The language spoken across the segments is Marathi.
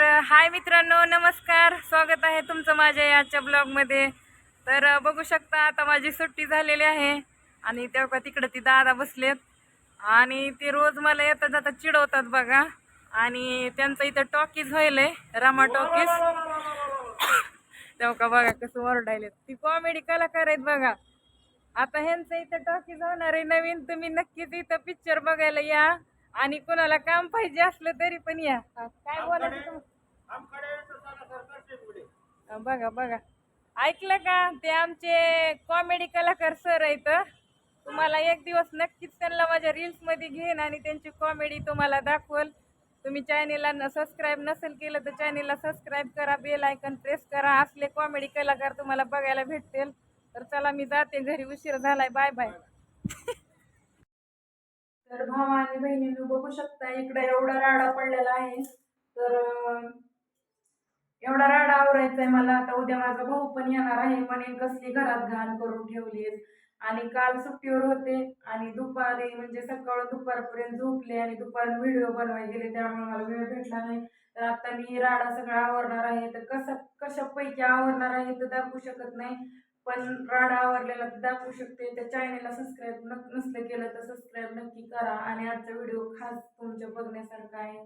तर हाय मित्रांनो नमस्कार. स्वागत आहे तुमचं माझ्या याच्या ब्लॉगमध्ये. तर बघू शकता आता माझी सुट्टी झालेली आहे. आणि तेव्हा तिकडं ती दादा बसलेत. आणि ते रोज मला येता जाता चिडवतात बघा. आणि त्यांचं इथं टॉकीज व्हायलंय रामा टॉकीज. तेव्हा का बघा कसं ओरडायले ती कॉमेडी कलाकार आहेत बघा. आता ह्यांचं इथं टॉकीज होणार आहे. नवीन तुम्ही नक्कीच इथं पिक्चर बघायला या. आणि कोणाला काम पाहिजे असलं तरी पण या. काय बोलायचं बघा बघा. ऐकलं का? ते आमचे कॉमेडी कलाकार सर आहेत तुम्हाला एक दिवस नक्कीच त्यांना माझ्या रील्समध्ये घेईन आणि त्यांची कॉमेडी तुम्हाला दाखवल. तुम्ही चॅनेलला सबस्क्राईब नसेल केलं तर चॅनेलला सबस्क्राईब करा बेल आयकन प्रेस करा. असले कॉमेडी कलाकार तुम्हाला बघायला भेटतील. तर चला मी जाते. घरी उशीर झालाय. बाय बाय तर भावा आणि बहिणींनो बघू शकता इकडे एवढा राडा पडलेला आहे. तर एवढा राडा आवरायचा आहे मला. आता उद्या माझा भाऊ पण येणार आहे. म्हणे कसली घरात घाण करून ठेवलीस आणि काल सुट्टीवर होते आणि दुपारी म्हणजे सकाळ दुपारपर्यंत झोपले आणि दुपार व्हिडिओ बनवायला गेले त्यामुळे मला वेळ भेटला नाही. तर आता मी राडा सगळा आवरणार आहे. तर कसा कशापैकी आवरणार आहे तर दाखवू शकत नाही. पण राडा आवरलेला तर दाखवू शकते. त्या चॅनेलला सबस्क्राईब न नसलं केलं तर सबस्क्राईब नक्की करा. आणि आजचा व्हिडिओ खास तुमच्या बघण्यासारखा आहे.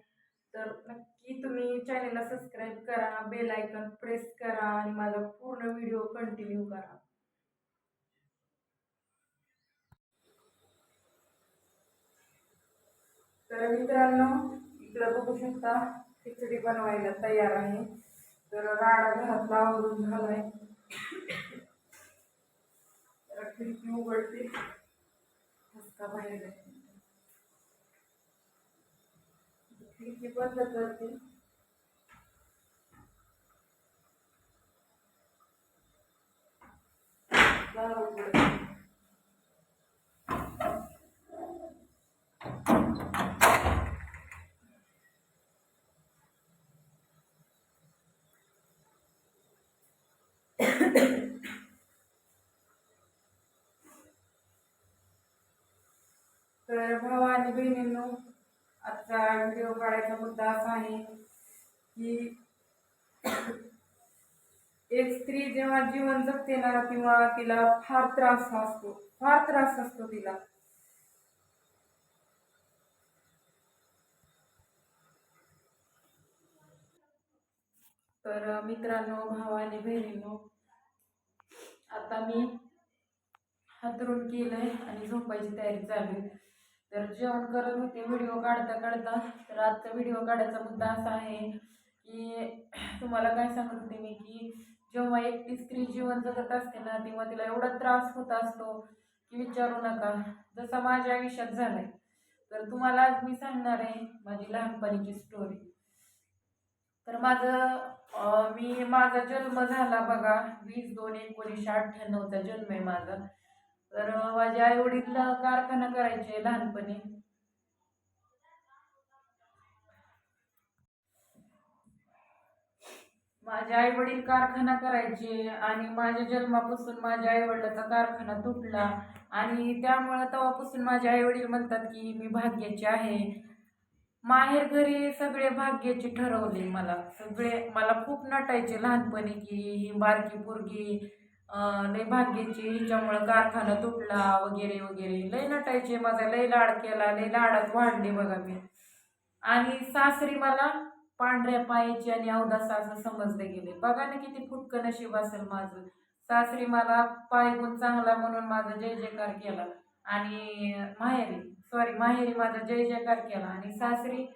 तर नक्की तुम्ही चॅनेलला सबस्क्राईब करा बेल आयकॉन प्रेस करा आणि माझा पूर्ण व्हिडिओ कंटिन्यू करा. तर मित्रांनो इकडं बघू शकता खिचडी बनवायला तयार आहे. तर राडा घरातला आवरून झालाय. तर खिडकी उघडते. बाहेर आहे. खिडकी बंद करते दार उघडते. तर भाऊ आणि बहिणींनो आजचा व्हिडिओ काढायचा मुद्दा असा आहे की एक स्त्री जेव्हा जीवन जगते ना तेव्हा तिला फार त्रास असतो. फार त्रास असतो तिला. तर मित्रांनो भावाने आणि बहिणींनो आता मी हातरून केलंय आणि झोपायची तयारी चालू आहे. तर जेवण करत होते व्हिडिओ काढता काढता तर आजचा व्हिडिओ काढायचा मुद्दा असा आहे की तुम्हाला काय सांगत होते मी की जेव्हा एकटी स्त्री जीवन जगत असते ना तेव्हा तिला एवढा त्रास होत असतो की विचारू नका. जसा माझ्या आयुष्यात झालाय. तर तुम्हाला आज मी सांगणार आहे माझी लहानपणीची स्टोरी तर माझं मी माझा जन्म झाला बघा वीस दोन एकोणीसशे अठ्ठ्याण्णवचा जन्म आहे माझा. तर माझ्या माझे आई वडील कारखाना करायचे लहानपणी. माझे आई वडील कारखाना करायचे आणि माझ्या जन्मापासून माझ्या आई वडिलाचा कारखाना तुटला आणि त्यामुळं तेव्हापासून माझे आई वडील म्हणतात की मी भाग्याची आहे. माहेर घरी सगळे भाग्याचे ठरवले मला. सगळे मला खूप नटायचे लहानपणी की ही बारकी पोरगी लय भाग्याची हिच्यामुळं कारखाना तुटला वगैरे वगैरे. लय नटायचे माझा. लय लाड केला. लय लाडात वाढले बघा मी. आणि सासरी मला पांढऱ्या पायाची आणि अवदासा असं समजले गेले बघा ना किती फुटकं नशीब असेल माझं. सासरी मला पाय गुण चांगला म्हणून माझा जय जयकार केला. आणि माहेरी सॉरी माहेरी माझा जय जयकार केला. आणि सासरी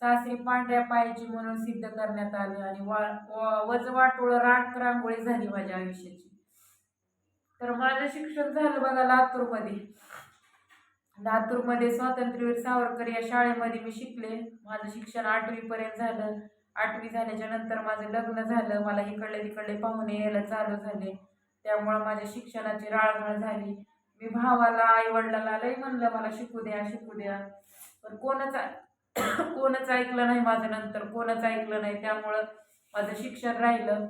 सासरी पांढऱ्या पायाची म्हणून सिद्ध करण्यात आली. आणि वा व- वज वाटोळं राख रांगोळी झाली माझ्या आयुष्याची. तर माझं शिक्षण झालं बघा लातूरमध्ये. लातूरमध्ये स्वातंत्र्यवीर सावरकर या शाळेमध्ये मी शिकले. माझं शिक्षण आठवीपर्यंत झालं. आठवी झाल्याच्यानंतर माझं लग्न झालं. मला इकडले तिकडले पाहुणे यायला चालू झाले. त्यामुळं माझ्या शिक्षणाची राळघाळ झाली. मी भावाला आई वडिलाला म्हणलं मला शिकू द्या शिकू द्या. पण कोणच कोणच ऐकलं नाही माझं नंतर. कोणच ऐकलं नाही. त्यामुळं माझं शिक्षण राहिलं.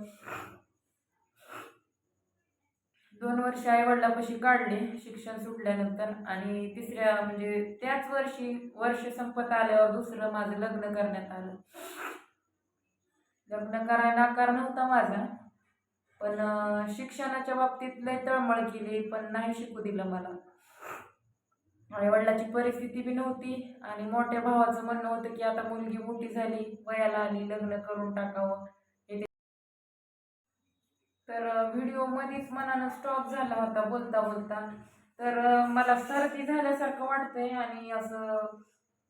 दोन वर्ष आई वडिलापाशी काढले शिक्षण सुटल्यानंतर आणि तिसऱ्या म्हणजे त्याच वर्षी वर्ष संपत आल्यावर दुसरं माझं लग्न करण्यात आलं. लग्न करायला आकार नव्हता माझा पण शिक्षणाच्या बाबतीत लय तळमळ केली पण नाही शिकू दिलं मला. आईवडिलाची परिस्थिती बी नव्हती आणि मोठ्या भावाचं म्हणणं होतं की आता मुलगी मोठी झाली वयाला आली लग्न करून टाकावं. तर व्हिडिओ मध्येच मनानं स्टॉप झाला होता बोलता बोलता. तर मला सर्दी झाल्यासारखं वाटतंय आणि असं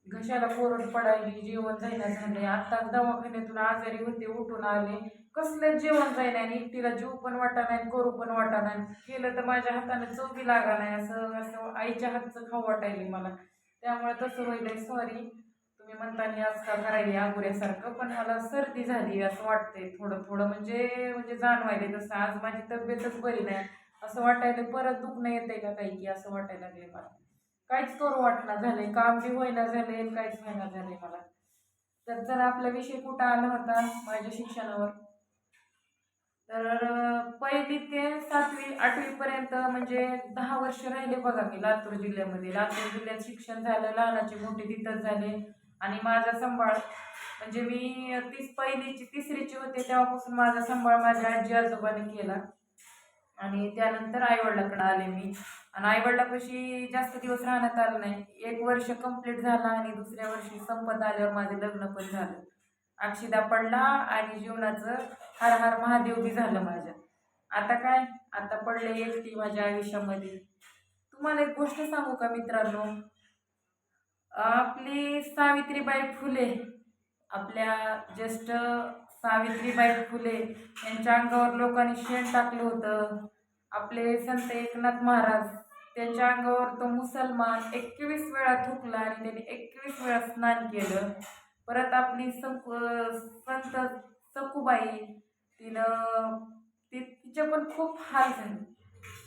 घशाला कोरड पडायली जेवण जायला झाले. आत्ताच दवाखान्यातून आजारी होते उठून आले. कसलं जेवण जाईना आणि एकटीला जीव पण वाटा नाही करू पण वाटा नाही. केलं तर माझ्या हाताने चौकी लागा नाही असं असं आईच्या हातचं खाऊ वाटायली मला. त्यामुळे तसं होईल सॉरी तुम्ही म्हणताना आज का करायली आगुऱ्यासारखं पण मला सर्दी झाली असं वाटतंय थोडं थोडं. म्हणजे म्हणजे जाणवायला तसं. आज माझी तब्येतच बरी नाही. असं वाटायला परत दुखणं येतंय का काही की असं वाटायला लागले मला. काहीच करू वाटणार झालंय. काम बी होईना झाले काहीच होईना झाले मला. तर जर आपला विषय कुठं आला होता माझ्या शिक्षणावर तर पहिली ते सातवी आठवीपर्यंत म्हणजे दहा वर्ष राहिले बघा मी लातूर जिल्ह्यामध्ये. लातूर जिल्ह्यात शिक्षण झालं लहानाचे मोठे तिथंच झाले. आणि माझा सांभाळ. म्हणजे मी तीस पहिलीची तिसरीची होते तेव्हापासून माझा सांभाळ माझ्या आजी आजोबाने केला. आणि त्यानंतर आईवडिलाकडे आले मी. आणि आईवडिलापाशी जास्त दिवस राहण्यात आलं नाही. एक वर्ष कंप्लीट झाला आणि दुसऱ्या वर्षी संपत आल्यावर माझं लग्न पण झालं. अक्षिदा पडला आणि जीवनाचं हर हर महादेव बी झालं माझ्या. आता काय? आता पडले एकटी माझ्या आयुष्यामध्ये. तुम्हाला एक गोष्ट सांगू का मित्रांनो? आपली सावित्रीबाई फुले आपल्या ज्येष्ठ सावित्रीबाई फुले यांच्या अंगावर लोकांनी शेण टाकलं होतं. आपले संत एकनाथ महाराज त्यांच्या अंगावर तो मुसलमान एकवीस वेळा थुकला आणि त्यांनी एकवीस वेळा स्नान केलं. परत आपली संक संत सखूबाई तिनं ती तिचे पण खूप हाल झाले.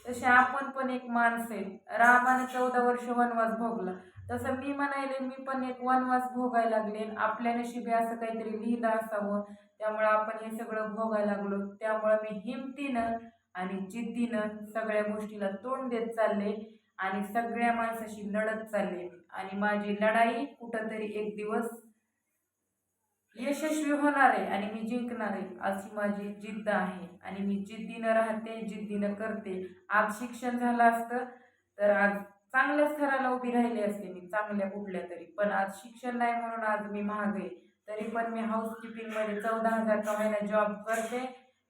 तसे आपण पण एक माणसं. आहे रामाने चौदा वर्ष वनवास भोगला. तसं मी म्हणायले मी पण एक वनवास भोगायला लागले. आपल्या नशिबी असं काहीतरी लिहिलं असावं. त्यामुळं आपण हे सगळं भोगायला लागलो. त्यामुळं मी हिमतीनं आणि जिद्दीनं सगळ्या गोष्टीला तोंड देत चालले आणि सगळ्या माणसाशी लढत चालले. आणि माझी लढाई कुठंतरी एक दिवस यशस्वी होणार आहे आणि मी जिंकणार आहे. अशी माझी जिद्द आहे. आणि मी जिद्दीनं राहते जिद्दीनं करते. आज शिक्षण झालं असतं तर आज चांगल्या स्तराला उभी राहिली असते मी चांगल्या कुठल्या तरी. पण आज शिक्षण नाही म्हणून आज मी महाग आहे. तरी पण मी हाऊसकीपिंगमध्ये चौदा हजार का महिना जॉब करते.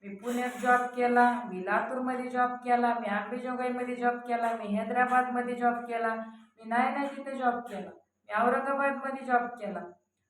मी पुण्यात जॉब केला मी लातूरमध्ये जॉब केला मी आंबेजोगाईमध्ये जॉब केला मी हैदराबादमध्ये जॉब केला मी नाही नाही तिथे जॉब केला मी औरंगाबादमध्ये जॉब केला.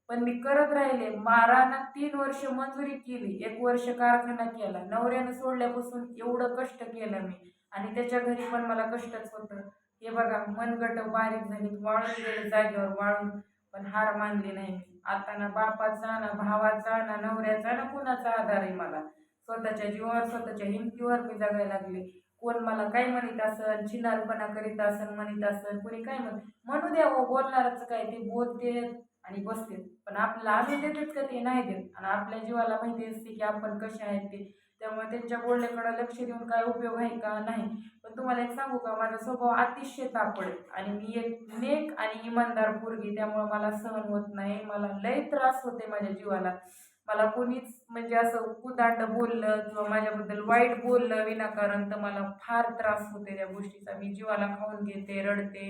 पण मी करत राहिले. मारानं तीन वर्ष मंजुरी केली. एक वर्ष कारखाना केला. नवऱ्यानं सोडल्यापासून एवढं कष्ट केलं मी. आणि त्याच्या घरी पण मला कष्टच होतं. हे बघा मनगट बारीक झाली वाळून गेले जागेवर वाळून पण हार मानली नाही मी. आता ना बापाचा ना भावाचा ना नवऱ्याचा ना कुणाचा आधार आहे मला? स्वतःच्या जीवावर स्वतःच्या हिमतीवर मी जगायला लागले. कोण मला काय म्हणत असन चिनारपणा करीत असन म्हणत असन कोणी काय म्हण म्हणू द्या हो बोलणारच काय ते बोलते आणि बसते. पण आपल्याला आम्ही देतात का ते नाही देत. आणि आपल्या जीवाला माहिती असते की आपण कसे आहेत ते. त्यामुळे त्यांच्या बोलण्याकडे लक्ष देऊन काय उपयोग आहे का नाही. पण तुम्हाला एक सांगू का? माझा स्वभाव अतिशय तापड आणि मी एक नेक आणि इमानदार पोरगी त्यामुळे मला सहन होत नाही. मला लय त्रास होते माझ्या जीवाला. मला कोणीच म्हणजे असं कुदांड बोललं किंवा माझ्याबद्दल वाईट बोललं विनाकारण तर मला फार त्रास होते त्या गोष्टीचा. मी जीवाला खाऊन घेते रडते.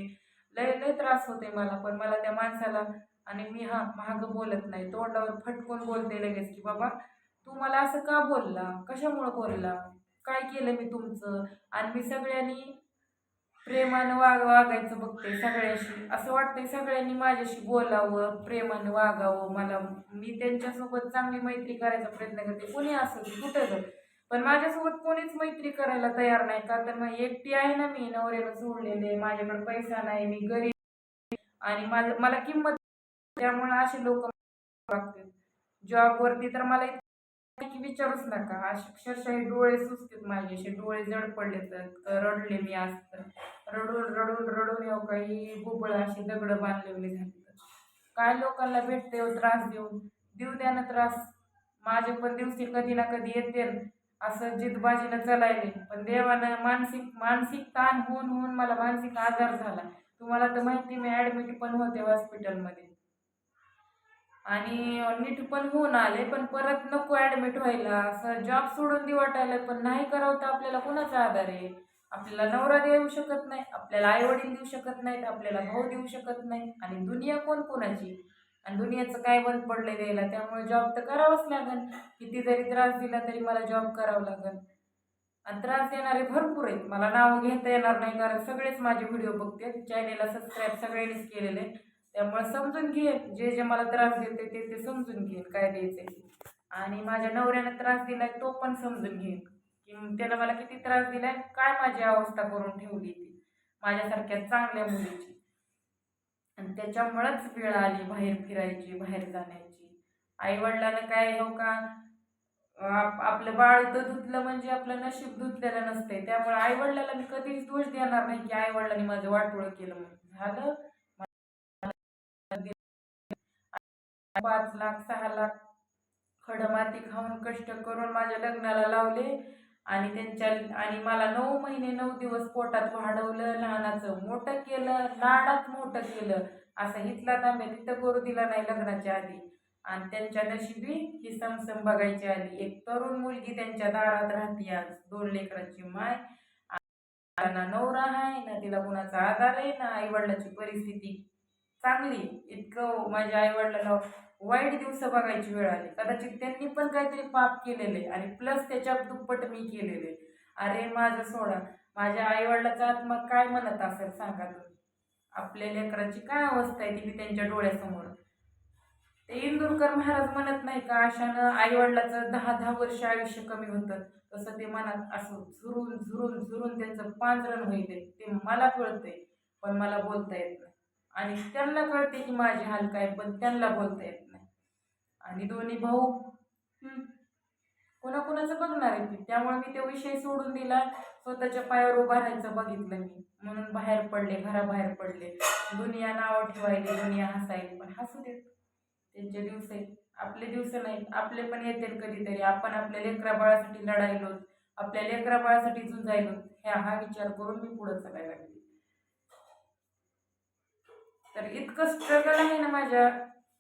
लय लय त्रास होते मला. पण मला त्या माणसाला आणि मी हा मागं बोलत नाही. तोंडावर फटकून बोलते लगेच की बाबा तू मला असं का बोलला? कशामुळं बोलला? काय केलं मी तुमचं? आणि मी सगळ्यांनी प्रेमानं वाग वागायचं बघते सगळ्याशी. असं वाटतंय सगळ्यांनी माझ्याशी बोलावं प्रेमानं वागावं. मला मी त्यांच्यासोबत चांगली मैत्री करायचा प्रयत्न करते. कोणी असं कुठं जर. पण माझ्यासोबत कोणीच मैत्री करायला तयार नाही. का तर मग एकटी आहे ना मी नवऱ्याला सोडलेले माझ्याकडे पैसा नाही मी गरीब आणि माझं मला किंमत त्यामुळे असे लोक जॉब जॉबवरती तर मला इतकं की विचारूच नका. अक्षरशः डोळे सुचतात माझे. असे डोळे जड पडले तर रडले मी आज तर. रडून रडून रडून येऊ काही बुबळ अशी दगडं बांधलेली झाली तर काय लोकांना भेटते हो त्रास देऊन? देऊ द्या ना त्रास. माझे पण दिवशी कधी ना कधी येते असं जिदबाजीनं चालायले. पण देवानं मानसिक मानसिक ताण होऊन होऊन मला मानसिक आजार झाला. तुम्हाला तर माहिती मी ॲडमिट पण होते हॉस्पिटलमध्ये आणि नीट पण होऊन आले पण परत नको ॲडमिट व्हायला. असं जॉब सोडून दे वाटायला पण नाही करावं तर आपल्याला कुणाचा आधार आहे? आपल्याला नवरा देऊ शकत नाही आपल्याला आईवडील देऊ शकत नाहीत आपल्याला भाऊ देऊ शकत नाही. आणि दुनिया कोण कोणाची? आणि दुनियाचं काय बंद पडलं द्यायला? त्यामुळे जॉब तर करावंच लागेल. किती जरी त्रास दिला तरी मला जॉब करावं लागेल. आणि त्रास देणारे भरपूर आहेत. मला नाव घेता येणार नाही कारण सगळेच माझे व्हिडिओ बघतात. चॅनेलला सबस्क्राईब सगळ्यांनीच केलेले. आहे. त्यामुळे समजून घेईन. जे जे मला त्रास देते ते ते समजून घेईन काय द्यायचे आणि माझ्या नवऱ्यानं त्रास दिलाय तो पण समजून घेईन. की त्यानं मला किती त्रास दिलाय काय माझी अवस्था करून ठेवली ती. माझ्यासारख्या चांगल्या मुलीची. आणि त्याच्यामुळंच वेळ आली बाहेर फिरायची बाहेर जाण्याची. आई वडिलांना काय हो का आपलं बाळ तर धुतलं म्हणजे आपलं नशीब धुतलेलं नसतंय. त्यामुळे आई वडिलांना मी कधीच दोष देणार नाही की आई वडिलांनी माझं वाटोळं केलं म्हणून. झालं? पाच लाख सहा लाख खडमाती खाऊन कष्ट करून माझ्या लग्नाला लावले आणि त्यांच्या आणि मला नऊ महिने नऊ दिवस पोटात वाढवलं लहानाचं मोठं केलं लाडात मोठं केलं. असं हितला तांब्या तिथं करू दिला नाही लग्नाच्या आधी. आणि त्यांच्या नशिबी ही समसम बघायची आली. एक तरुण मुलगी त्यांच्या दारात राहते आज. दोन लेकरांची माय. ना नवरा आहे ना तिला कुणाचा आधार आहे ना आई वडिलाची परिस्थिती. चांगली इतकं माझ्या आई वडिलांना वाईट दिवस बघायची वेळ आली. कदाचित त्यांनी पण काहीतरी पाप केलेले आणि प्लस त्याच्या दुप्पट मी केलेले. अरे माझं सोडा माझ्या आई वडिलाचा आत्मा काय म्हणत असेल सांगा तुम्ही? आपल्या लेकराची काय अवस्था आहे ती मी त्यांच्या डोळ्यासमोर? ते इंदुरकर महाराज म्हणत नाही का अशानं आई वडिलाचं दहा दहा वर्ष आयुष्य कमी होतं. तसं ते मनात असं झुरून झुरून झुरून त्यांचं पांजरण होईल ते मला कळतंय पण मला बोलता येत नाही. आणि त्यांना कळते की माझे हाल काय पण त्यांना बोलता येत नाही. आणि दोन्ही भाऊ कोणाकोणाचं बघणार आहे मी त्यामुळे मी तो विषय सोडून दिला. स्वतःच्या पायावर उभा राहायचं बघितलं मी. म्हणून बाहेर पडले घराबाहेर पडले. दुनिया नावं ठेवायली दुनिया हसायली पण हसू देत. त्यांचे दिवस आहेत. आपले दिवस नाहीत. आपले पण येतील कधीतरी. आपण आपल्या लेकरा बाळासाठी लढायलो. आपल्या लेकरा बाळासाठी झुंजायलो. ह्या हा विचार करून मी पुढं चालायला लागले. तर इतकं स्ट्रगल आहे ना माझ्या.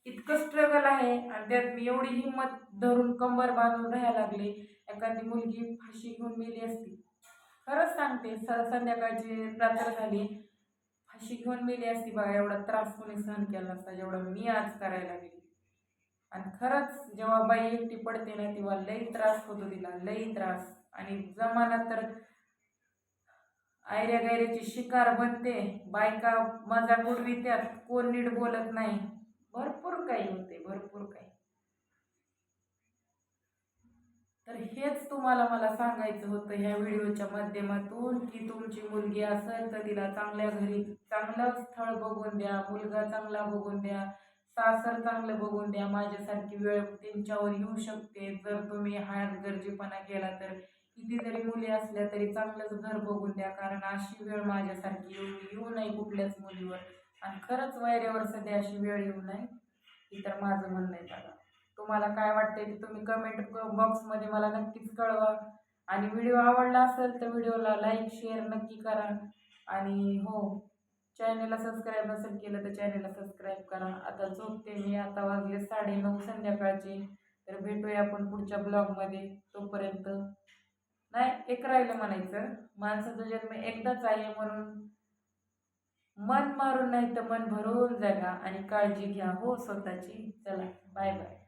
इतकं स्ट्रगल आहे. आणि त्यात मी एवढी हिंमत धरून कंबर बांधून राहायला लागले. एखादी मुलगी फाशी घेऊन मेली असती. खरंच सांगते स संध्याकाळची रात्र झाली. फाशी घेऊन मेली असती बघा एवढा त्रास कोणी सहन केला असता जेवढा मी आज करायला लागली. आणि खरंच जेव्हा बाई एकटी पडते ना तेव्हा लई त्रास होतो तिला. लई त्रास. आणि जमाना तर आयऱ्या गायऱ्याची शिकार बनते. बायका मजा उडवी त्यात कोण नीट बोलत नाही. भरपूर काही होते भरपूर काही. तर हेच तुम्हाला मला सांगायचं होतं ह्या व्हिडिओच्या माध्यमातून की तुमची मुलगी असेल तर तिला चांगल्या घरी चांगलं स्थळ बघून द्या मुलगा चांगला बघून द्या सासर चांगलं बघून द्या. माझ्यासारखी वेळ त्यांच्यावर येऊ शकते. जर तुम्ही हात गरजेपणा केला तर किती जरी मुली असल्या तरी चांगलंच घर बघून द्या कारण अशी वेळ माझ्यासारखी येऊ येऊ नये कुठल्याच मुलीवर. आणि खरंच वैऱ्यावर सध्या अशी वेळ येऊ नये ही तर माझं म्हणणं आहे बघा तुम्हाला काय वाटतंय ते तुम्ही कमेंट बॉक्समध्ये मला नक्कीच कळवा. आणि व्हिडिओ आवडला असेल तर व्हिडिओला लाईक शेअर नक्की करा. आणि हो चॅनलला सबस्क्राईब नसेल केलं तर चॅनलला सबस्क्राईब करा. आता झोपते मी आता वाजले साडेनऊ संध्याकाळचे. तर भेटूया आपण पुढच्या ब्लॉगमध्ये तोपर्यंत नाही एक राहिलं म्हणायचं. माणसाचा जन्म एकदाच आहे म्हणून. मन मारून नाही तर मन भरून जगा आणि काळजी घ्या. हो स्वतःची. चला बाय बाय